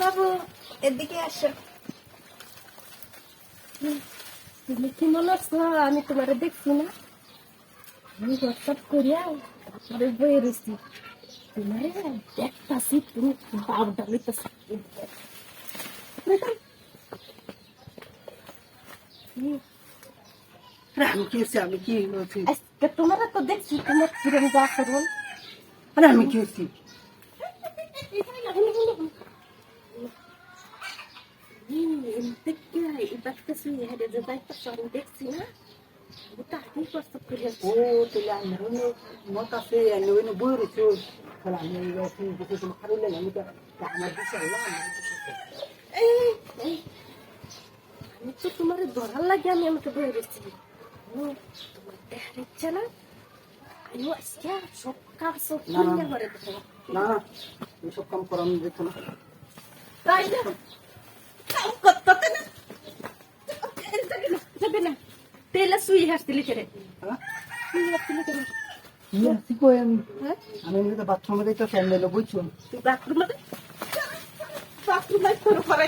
বাবু এদিকে আসো। তুমি কি মনে হচ্ছে আমি তোমার দেখছি না। আমি হোয়াটসঅ্যাপ করিয়া তারপরে বই রয়েছি তোমার দেখতাছি তুমি বাবুটা লইতেছি আমি কি আমি কি তোমার তো দেখছি তোমার কিরম যা করুন। আমি কি হয়েছি দেখছি না ওটা আমি হোয়াটসঅ্যাপ করিয়া ও তাহলে আমি মত আছে আমি হইলে বই রয়েছি তাহলে আমি খারুলে আমি তো আমার দিছে এই, আমি তো তোমার ধরার লাগে আমি আমাকে বয়ে রেখেছি তোমার দেখা দিচ্ছে না আমি আজকে সব কাজ সব না, না। করে দেবো না না এসব কাম করানো যেত না তাই না কাম করতে না যাবে না যাবে তেলে হ্যাঁ কই আমি? আমি তো বাথরুমে যাইতে ফ্যান দিলো বুঝছ? তুই বাথরুমে বাথরুমে তোর পরে